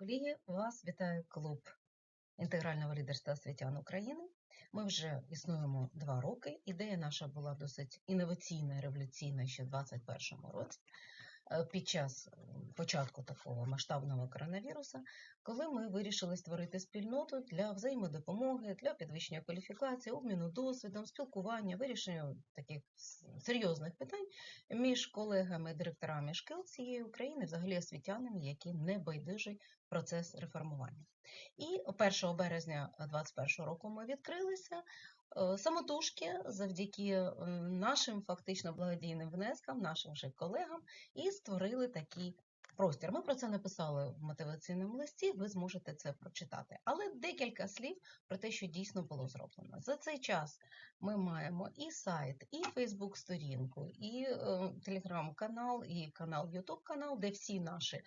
Колеги, вас вітає клуб інтегрального лідерства освітян України. Ми вже існуємо два роки. Ідея наша була досить інноваційна революційна ще в 2021 році. Е, Під час початку такого масштабного коронавіруса, коли ми вирішили створити спільноту для взаємодопомоги, для підвищення кваліфікації, обміну досвідом, спілкування, вирішення таких серйозних питань між колегами, директорами шкіл цієї України, взагалі освітянами, які не байдужий процес реформування. І 1 березня 2021 року ми відкрилися самотужки завдяки е, нашим фактично благодійним внескам, нашим же колегам, і створили такий простір. Ми про це написали в мотиваційному листі, ви зможете це прочитати. Але декілька слів про те, що дійсно було зроблено. За цей час ми маємо і сайт, і Фейсбук-сторінку, і е, телеграм-канал, і канал Ютуб канал, де всі наші.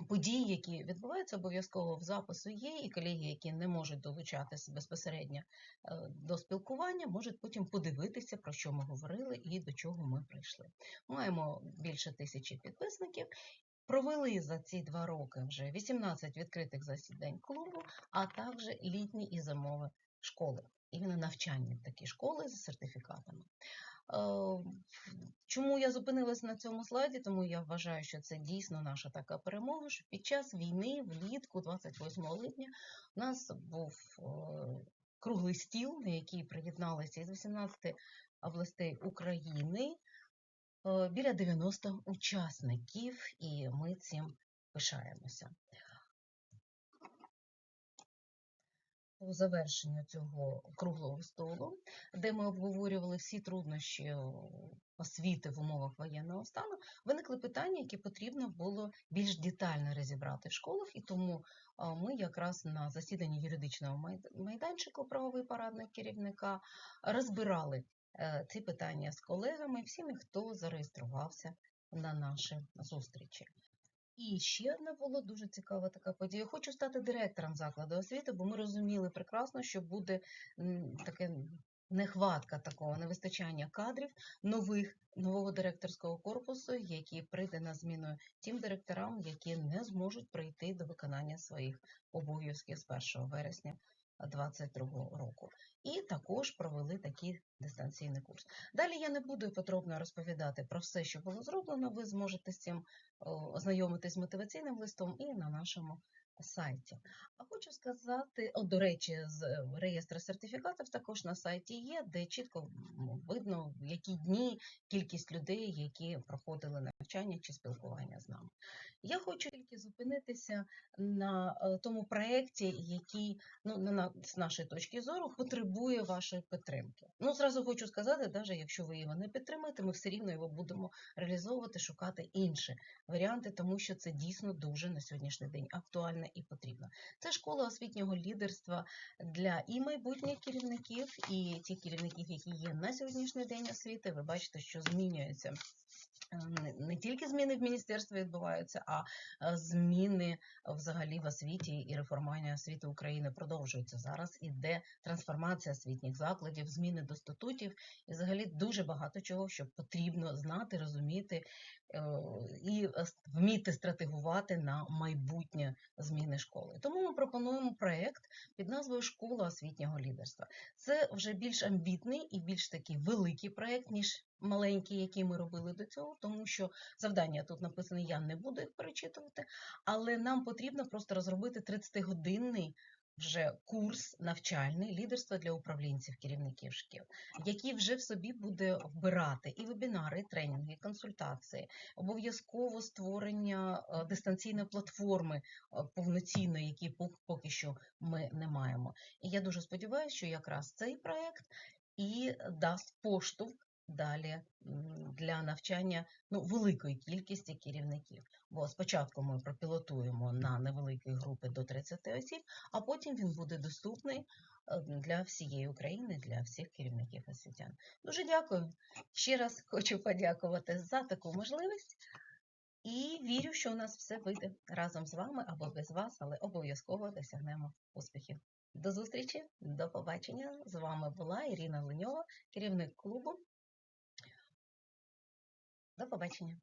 Е, Події, які відбуваються, обов'язково в запису є, і колеги, які не можуть долучатися безпосередньо е, до спілкування, можуть потім подивитися, про що ми говорили і до чого ми прийшли. Маємо більше тисячі підписників. Провели за ці два роки вже 18 відкритих засідань клубу, а також літні і зимові школи. Іменно навчальні такі школи з сертифікатами. Чому я зупинилась на цьому слайді? Тому я вважаю, що це дійсно наша така перемога. Що під час війни, влітку, 28 липня, у нас був е, круглий стіл, на який приєдналися із 18 областей України е, біля 90 учасників, і ми цим пишаємося. По завершенню цього круглого столу, де ми обговорювали всі труднощі освіти в умовах воєнного стану, виникли питання, які потрібно було більш детально розібрати в школах, і тому ми якраз на засіданні юридичного майданчику правовий порадник керівника розбирали е, ці питання з колегами, всіми, хто зареєструвався на наші зустрічі. І ще одна була дуже цікава така подія. Хочу стати директором закладу освіти, бо ми розуміли прекрасно, що буде таке нехватка такого невистачання кадрів нових нового директорського корпусу, який прийде на зміну тим директорам, які не зможуть прийти до виконання своїх обов'язків з 1 вересня 2022 року. І також провели такий дистанційний курс. Далі я не буду подробно розповідати про все, що було зроблено. Ви зможете з цим ознайомитись з мотиваційним листом і на нашому сайті. А хочу сказати, о, до речі, з е, реєстру сертифікатів також на сайті є, де чітко видно, в які дні кількість людей, які проходили навчання чи спілкування з нами. Я хочу тільки зупинитися на е, тому проєкті, який, ну, на- з нашої точки зору, потребує вашої підтримки. Ну, зразу хочу сказати, навіть якщо ви його не підтримаєте, ми все рівно його будемо реалізовувати, шукати інші варіанти, тому що це дійсно дуже на сьогоднішній день актуально і потрібно. Це школа освітнього лідерства для і майбутніх керівників, і тих керівників, які є на сьогоднішній день освіти. Ви бачите, що змінюється. Не, тільки зміни в міністерстві відбуваються, а е, зміни взагалі в освіті і реформування освіти України продовжуються. Зараз іде трансформація освітніх закладів, зміни до статутів і взагалі дуже багато чого, що потрібно знати, розуміти е, і вміти стратегувати на майбутнє зміни школи. Тому ми пропонуємо проект під назвою Школа освітнього лідерства. Це вже більш амбітний і більш такий великий проект, ніж маленький, який ми робили до цього, тому що завдання тут написані, я не буду їх перечитувати, але нам потрібно просто розробити 30-годинний вже курс навчальний лідерства для управлінців керівників шкіл, який вже в собі буде вбирати і вебінари, і тренінги, і консультації, обов'язково створення е, дистанційної платформи е, повноцінної, які поки що ми не маємо. І я дуже сподіваюся, що якраз цей проект і дасть поштовх далі для навчання ну, великої кількості керівників. Бо спочатку ми пропілотуємо на невеликі групи до 30 осіб, а потім він буде доступний е, для всієї України, для всіх керівників освітян. Дуже дякую. Ще раз хочу подякувати за таку можливість. І вірю, що у нас все вийде разом з вами або без вас, але обов'язково досягнемо успіхів. До зустрічі, до побачення. З вами була Ірина Леньова, керівник клубу. До побачення.